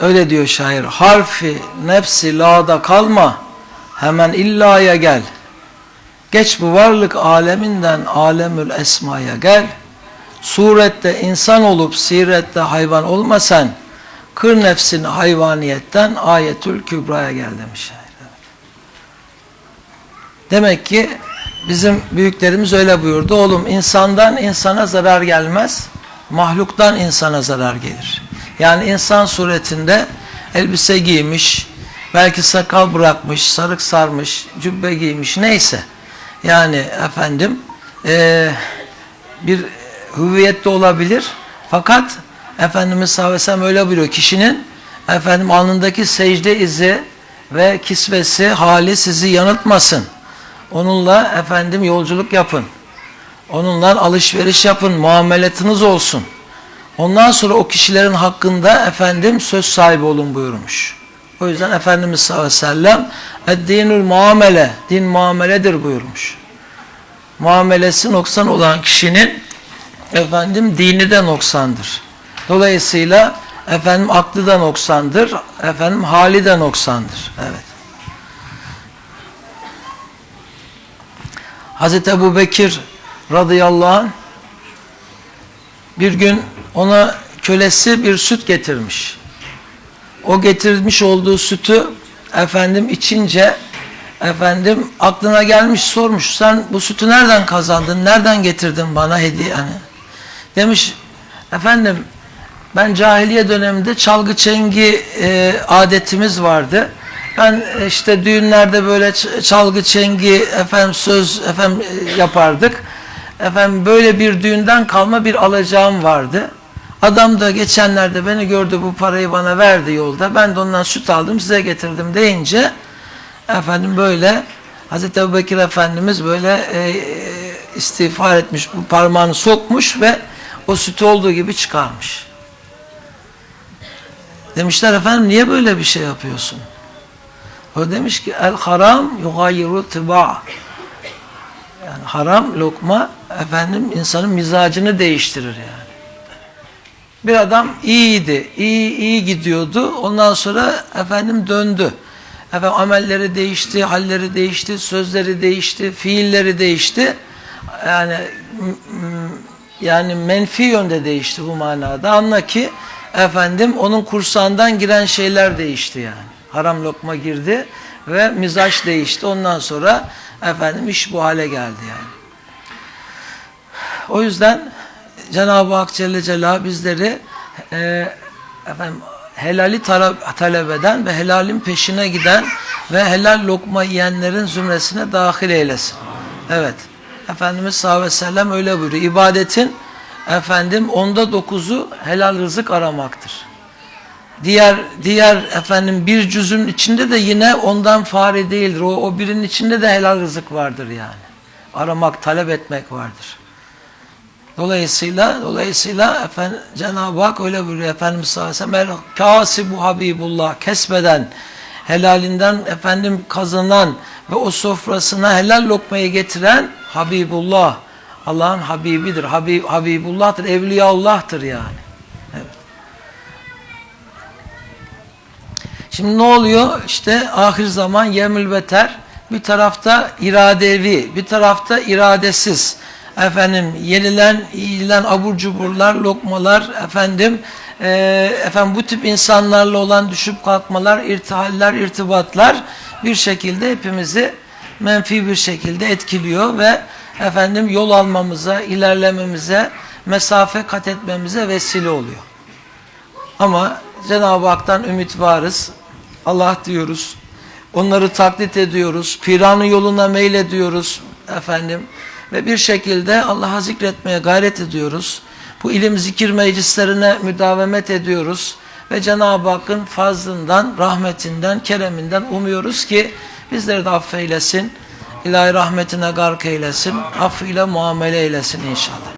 Öyle diyor şair. Harfi nefsi la'da kalma. Hemen illaya gel. Geç bu varlık aleminden alemül esmaya gel. Surette insan olup sirette hayvan olma sen. Kır nefsini hayvaniyetten ayetül kübraya gel demiş şair. Demek ki bizim büyüklerimiz öyle buyurdu. Oğlum insandan insana zarar gelmez. Mahluktan insana zarar gelir. Yani insan suretinde elbise giymiş, belki sakal bırakmış, sarık sarmış, cübbe giymiş neyse. Yani efendim eee, bir hüviyette olabilir. Fakat Efendimiz sallallahu öyle buyuruyor. Kişinin efendim alnındaki secde izi ve kisvesi hali sizi yanıltmasın. Onunla efendim yolculuk yapın. Onunla alışveriş yapın. Muameletiniz olsun. Ondan sonra o kişilerin hakkında efendim söz sahibi olun buyurmuş. O yüzden Efendimiz sallallahu aleyhi ve sellem Eddinül muamele, din muameledir buyurmuş. Muamelesi noksan olan kişinin efendim dini de noksandır. Dolayısıyla efendim aklı da noksandır, efendim hali de noksandır. Evet. Hazreti Ebu Bekir radıyallahu anh bir gün ona kölesi bir süt getirmiş. O getirmiş olduğu sütü efendim içince efendim aklına gelmiş sormuş. Sen bu sütü nereden kazandın? Nereden getirdin bana hediye hani demiş efendim ben cahiliye döneminde çalgı çengi e, adetimiz vardı. Ben e, işte düğünlerde böyle çalgı çengi efendim söz efendim e, yapardık. Efendim böyle bir düğünden kalma bir alacağım vardı Adam da geçenlerde beni gördü bu parayı bana verdi yolda. Ben de ondan süt aldım size getirdim deyince efendim böyle Hazreti Ebubekir Efendimiz böyle e, e, istiğfar etmiş bu parmağını sokmuş ve o sütü olduğu gibi çıkarmış. Demişler efendim niye böyle bir şey yapıyorsun? O demiş ki el haram yugayiru tiba. Yani haram lokma efendim insanın mizacını değiştirir yani. Bir adam iyiydi, iyi iyi gidiyordu. Ondan sonra efendim döndü. Efendim amelleri değişti, halleri değişti, sözleri değişti, fiilleri değişti. Yani yani menfi yönde değişti bu manada. Anla ki efendim onun kursağından giren şeyler değişti yani. Haram lokma girdi ve mizaç değişti. Ondan sonra efendim iş bu hale geldi yani. O yüzden Cenab-ı Hak Celle Celaluhu bizleri e, efendim helali talep eden ve helalin peşine giden ve helal lokma yiyenlerin zümresine dahil eylesin. Evet. Efendimiz sallallahu aleyhi ve sellem öyle buyuruyor. İbadetin efendim onda dokuzu helal rızık aramaktır. Diğer diğer efendim bir cüzün içinde de yine ondan fare değildir. O, o birinin içinde de helal rızık vardır yani. Aramak, talep etmek vardır. Dolayısıyla dolayısıyla efendim, Cenab-ı Hak öyle buyuruyor Efendimiz sallallahu aleyhi ve sellem "El kasibu habibullah kesbeden helalinden efendim kazanan ve o sofrasına helal lokmayı getiren Habibullah Allah'ın Habibidir. Habib, Habibullah'tır. Evliyaullah'tır yani. Şimdi ne oluyor? İşte ahir zaman yemül beter bir tarafta iradevi, bir tarafta iradesiz. Efendim yenilen, yiyilen abur cuburlar, lokmalar, efendim e, efendim bu tip insanlarla olan düşüp kalkmalar, irtihaller, irtibatlar bir şekilde hepimizi menfi bir şekilde etkiliyor ve efendim yol almamıza, ilerlememize, mesafe kat etmemize vesile oluyor. Ama Cenab-ı Hak'tan ümit varız. Allah diyoruz. Onları taklit ediyoruz. Piranın yoluna meylediyoruz efendim. Ve bir şekilde Allah'a zikretmeye gayret ediyoruz. Bu ilim zikir meclislerine müdavemet ediyoruz. Ve Cenab-ı Hakk'ın fazlından, rahmetinden, kereminden umuyoruz ki bizleri de affeylesin. İlahi rahmetine gark eylesin. Affıyla muamele eylesin inşallah.